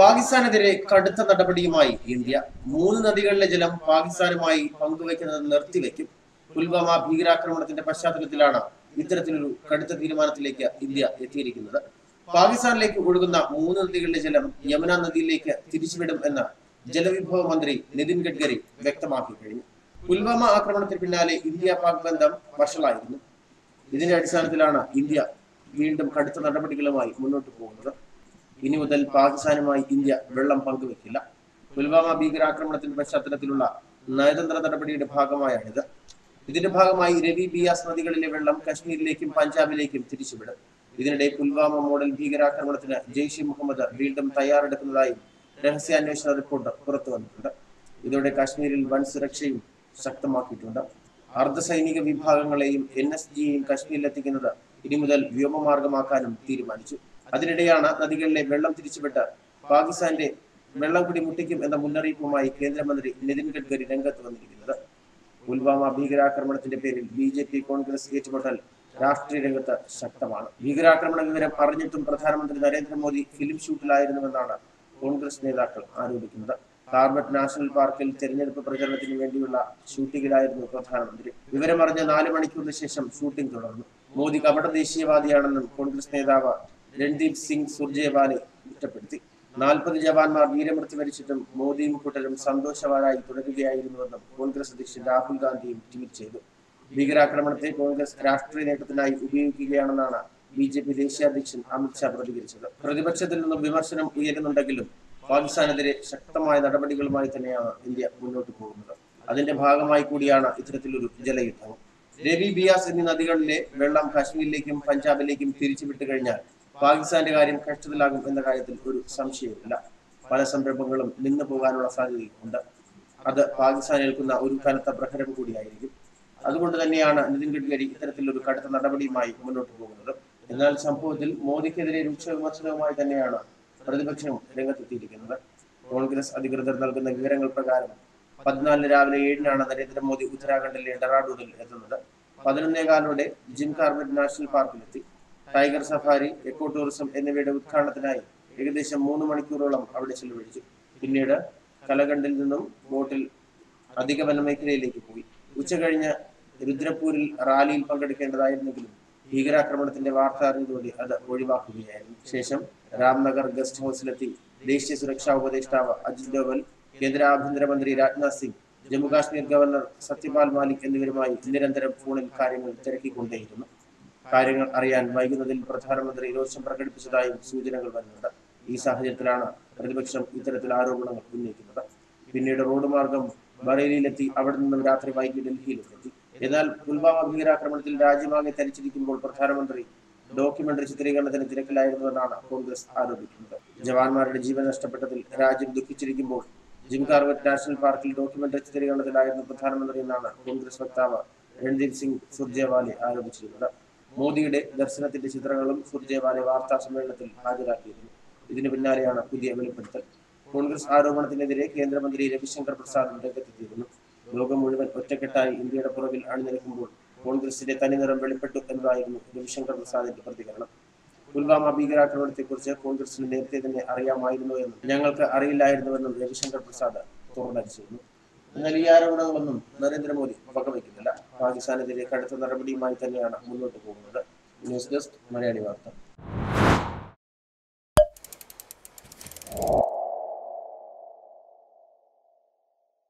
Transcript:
പാകിസ്ഥാനെതിരെ കടുത്ത നടപടിയുമായി ഇന്ത്യ. മൂന്ന് നദികളിലെ ജലം പാകിസ്ഥാനുമായി പങ്കുവയ്ക്കുന്നത് നിർത്തിവെക്കും പുൽവാമ ഭീകരാക്രമണത്തിന്റെ പശ്ചാത്തലത്തിലാണ് ഇത്തരത്തിലൊരു കടുത്ത തീരുമാനത്തിലേക്ക് ഇന്ത്യ എത്തിയിരിക്കുന്നത്. പാകിസ്ഥാനിലേക്ക് ഒഴുകുന്ന മൂന്ന് നദികളിലെ ജലം യമുന നദിയിലേക്ക് തിരിച്ചുവിടും എന്ന് ജലവിഭവ മന്ത്രി നിതിൻ ഗഡ്കരി വ്യക്തമാക്കി കഴിഞ്ഞു. പുൽവാമ ആക്രമണത്തിന് പിന്നാലെ ഇന്ത്യ പാക് ബന്ധം വഷളായിരുന്നു. ഇതിന്റെ അടിസ്ഥാനത്തിലാണ് ഇന്ത്യ വീണ്ടും കടുത്ത നടപടികളുമായി മുന്നോട്ട് പോകുന്നത്. ഇനി മുതൽ പാകിസ്ഥാനുമായി ഇന്ത്യ വെള്ളം പങ്കുവെക്കില്ല. പുൽവാമ ഭീകരാക്രമണത്തിന്റെ പശ്ചാത്തലത്തിലുള്ള നയതന്ത്ര നടപടിയുടെ ഭാഗമായാണിത്. ഇതിന്റെ ഭാഗമായി രവി ബിയാസ് നദികളിലെ വെള്ളം കശ്മീരിലേക്കും പഞ്ചാബിലേക്കും തിരിച്ചുവിടും. ഇതിനിടെ പുൽവാമ മോഡൽ ഭീകരാക്രമണത്തിന് ജെയ്ഷെ മുഹമ്മദ് വീണ്ടും തയ്യാറെടുക്കുന്നതായും രഹസ്യാന്വേഷണ റിപ്പോർട്ട് പുറത്തു വന്നിട്ടുണ്ട്. ഇതോടെ കാശ്മീരിൽ വൻ സുരക്ഷയും ശക്തമാക്കിയിട്ടുണ്ട്. അർദ്ധസൈനിക വിഭാഗങ്ങളെയും എൻ എസ് ജിയെയും കാശ്മീരിലെത്തിക്കുന്നത് ഇനി മുതൽ വ്യോമമാർഗമാക്കാനും തീരുമാനിച്ചു. അതിനിടെയാണ് നദികളിലെ വെള്ളം തിരിച്ചുവിട്ട് പാകിസ്ഥാന്റെ വെള്ളം കുടി മുട്ടിക്കും എന്ന മുന്നറിയിപ്പുമായി കേന്ദ്രമന്ത്രി നിതിൻ ഗഡ്കരി രംഗത്ത് വന്നിരിക്കുന്നത്. പുൽവാമ ഭീകരാക്രമണത്തിന്റെ പേരിൽ ബി ജെ പി കോൺഗ്രസ് ഏറ്റുമുട്ടൽ രാഷ്ട്രീയ രംഗത്ത് ശക്തമാണ്. ഭീകരാക്രമണ വിവരം അറിഞ്ഞിട്ടും പ്രധാനമന്ത്രി നരേന്ദ്രമോദി ഫിലിം ഷൂട്ടിലായിരുന്നുവെന്നാണ് കോൺഗ്രസ് നേതാക്കൾ ആരോപിക്കുന്നത്. കാർബറ്റ് നാഷണൽ പാർക്കിൽ തെരഞ്ഞെടുപ്പ് പ്രചരണത്തിന് വേണ്ടിയുള്ള ഷൂട്ടിങ്ങിലായിരുന്നു പ്രധാനമന്ത്രി. വിവരമറിഞ്ഞ നാല് മണിക്കൂറിന് ശേഷം ഷൂട്ടിംഗ് തുടർന്നു. മോദി കപട ദേശീയവാദിയാണെന്നും കോൺഗ്രസ് നേതാവ് രൺദീപ് സിംഗ് സുർജേവാലെ കുറ്റപ്പെടുത്തി. നാൽപ്പത് ജവാന്മാർ വീരമൃത്യു വരിച്ചിട്ടും മോദിയും കൂട്ടരും സന്തോഷവാനായി തുടരുകയായിരുന്നുവെന്നും കോൺഗ്രസ് അധ്യക്ഷൻ രാഹുൽ ഗാന്ധിയും ട്വീറ്റ് ചെയ്തു. ഭീകരാക്രമണത്തെ കോൺഗ്രസ് രാഷ്ട്രീയ നേട്ടത്തിനായി ഉപയോഗിക്കുകയാണെന്നാണ് ബി ജെ പി ദേശീയ അധ്യക്ഷൻ അമിത്ഷാ പ്രതികരിച്ചത്. പ്രതിപക്ഷത്തിൽ നിന്നും വിമർശനം ഉയരുന്നുണ്ടെങ്കിലും പാകിസ്ഥാനെതിരെ ശക്തമായ നടപടികളുമായി തന്നെയാണ് ഇന്ത്യ മുന്നോട്ട് പോകുന്നത്. അതിന്റെ ഭാഗമായി കൂടിയാണ് ഇത്തരത്തിലൊരു ജലയുദ്ധം. രവി ബിയാസ് എന്നീ നദികളിലെ വെള്ളം കാശ്മീരിലേക്കും പഞ്ചാബിലേക്കും തിരിച്ചുവിട്ടു കഴിഞ്ഞാൽ പാകിസ്ഥാന്റെ കാര്യം കഷ്ടത്തിലാകും എന്ന കാര്യത്തിൽ ഒരു സംശയവുമില്ല. പല സംരംഭങ്ങളും നിന്നു പോകാനുള്ള സാധ്യതയുണ്ട് അത് പാകിസ്ഥാൻ ഏൽക്കുന്ന ഒരു കനത്ത പ്രഹരം കൂടിയായിരിക്കും. അതുകൊണ്ട് തന്നെയാണ് നിതിൻ ഗഡ്കരി ഇത്തരത്തിലൊരു കടുത്ത നടപടിയുമായി മുന്നോട്ട് പോകുന്നത്. എന്നാൽ സംഭവത്തിൽ മോദിക്കെതിരെ രൂക്ഷ വിമർശനവുമായി തന്നെയാണ് പ്രതിപക്ഷം രംഗത്തെത്തിയിരിക്കുന്നത്. കോൺഗ്രസ് അധികൃതർ നൽകുന്ന വിവരങ്ങൾ പ്രകാരം പതിനാലിന് രാവിലെ ഏഴിനാണ് നരേന്ദ്രമോദി ഉത്തരാഖണ്ഡിലെ ഡെറാഡൂണിൽ എത്തുന്നത്. പതിനൊന്നേകാലോടെ ജിം കാർബറ്റ് നാഷണൽ പാർക്കിലെത്തി. ടൈഗർ സഫാരി എക്കോ ടൂറിസം എന്നിവയുടെ ഉദ്ഘാടനത്തിനായി ഏകദേശം മൂന്ന് മണിക്കൂറോളം അവിടെ ചെലവഴിച്ചു. പിന്നീട് കലകണ്ടിൽ നിന്നും ബോട്ടിൽ അധിക വനമേഖലയിലേക്ക് പോയി. ഉച്ച കഴിഞ്ഞ് രുദ്രപൂരിൽ റാലിയിൽ പങ്കെടുക്കേണ്ടതായിരുന്നെങ്കിലും ഭീകരാക്രമണത്തിന്റെ വാർത്ത അറിഞ്ഞതുകൊണ്ട് അത് ഒഴിവാക്കുകയായിരുന്നു. ശേഷം രാംനഗർ ഗസ്റ്റ് ഹൌസിലെത്തി ദേശീയ സുരക്ഷാ ഉപദേഷ്ടാവ് അജിത് ഡോവൽ കേന്ദ്ര ആഭ്യന്തരമന്ത്രി രാജ്നാഥ് സിംഗ് ജമ്മുകാശ്മീർ ഗവർണർ സത്യപാൽ മാലിക് എന്നിവരുമായി നിരന്തരം ഫോണിൽ കാര്യങ്ങൾ തിരക്കിക്കൊണ്ടേയിരുന്നു. കാര്യങ്ങൾ അറിയാൻ വൈകുന്നതിൽ പ്രധാനമന്ത്രി രോഷം പ്രകടിപ്പിച്ചതായും സൂചനകൾ വരുന്നുണ്ട്. ഈ സാഹചര്യത്തിലാണ് പ്രതിപക്ഷം ഇത്തരത്തിൽ ആരോപണങ്ങൾ ഉന്നയിക്കുന്നത്. പിന്നീട് റോഡ് മാർഗം ബറേലിയിലെത്തി അവിടെ നിന്നും രാത്രി വൈകി ഡൽഹിയിലെത്തി എന്നാൽ പുൽവാമ ഭീകരാക്രമണത്തിൽ രാജ്യമാകെ തരിച്ചിരിക്കുമ്പോൾ പ്രധാനമന്ത്രി ഡോക്യുമെന്ററി ചിത്രീകരണത്തിന് തിരക്കിലായിരുന്നുവെന്നാണ് കോൺഗ്രസ് ആരോപിക്കുന്നത്. ജവാന്മാരുടെ ജീവൻ നഷ്ടപ്പെട്ടതിൽ രാജ്യം ദുഃഖിച്ചിരിക്കുമ്പോൾ ജിം കാർബറ്റ് നാഷണൽ പാർക്കിൽ ഡോക്യുമെന്ററി ചിത്രീകരണത്തിലായിരുന്നു പ്രധാനമന്ത്രി എന്നാണ് കോൺഗ്രസ് വക്താവ് രൺദീപ് സിംഗ് സുർജേവാലെ ആരോപിച്ചിരുന്നത് മോദിയുടെ ദർശനത്തിന്റെ ചിത്രങ്ങളും സുർജേവാലെ വാർത്താ സമ്മേളനത്തിൽ ഹാജരാക്കിയിരുന്നു. ഇതിന് പിന്നാലെയാണ് പുതിയ വെളിപ്പെടുത്തൽ. കോൺഗ്രസ് ആരോപണത്തിനെതിരെ കേന്ദ്രമന്ത്രി രവിശങ്കർ പ്രസാദും രംഗത്തെത്തിയിരുന്നു. ലോകം മുഴുവൻ ഒറ്റക്കെട്ടായി ഇന്ത്യയുടെ പുറകിൽ അണിനിരക്കുമ്പോൾ കോൺഗ്രസിന്റെ തനിനിറം വെളിപ്പെട്ടു എന്നതായിരുന്നു രവിശങ്കർ പ്രസാദിന്റെ പ്രതികരണം. പുൽവാമ ഭീകരാക്രമണത്തെക്കുറിച്ച് കോൺഗ്രസിന് നേരത്തെ തന്നെ അറിയാമായിരുന്നു എന്നും ഞങ്ങൾക്ക് അറിയില്ലായിരുന്നുവെന്നും രവിശങ്കർ പ്രസാദ് തുറന്നടിച്ചിരുന്നു. എന്നാൽ ഈ ആരോപണങ്ങളൊന്നും നരേന്ദ്രമോദി വകവയ്ക്കുന്നില്ല. പാകിസ്ഥാനെതിരെ കടുത്ത നടപടിയുമായി തന്നെയാണ് മുന്നോട്ട് പോകുന്നത്. ന്യൂസ് ഡെസ്ക് മലയാളി വാർത്ത.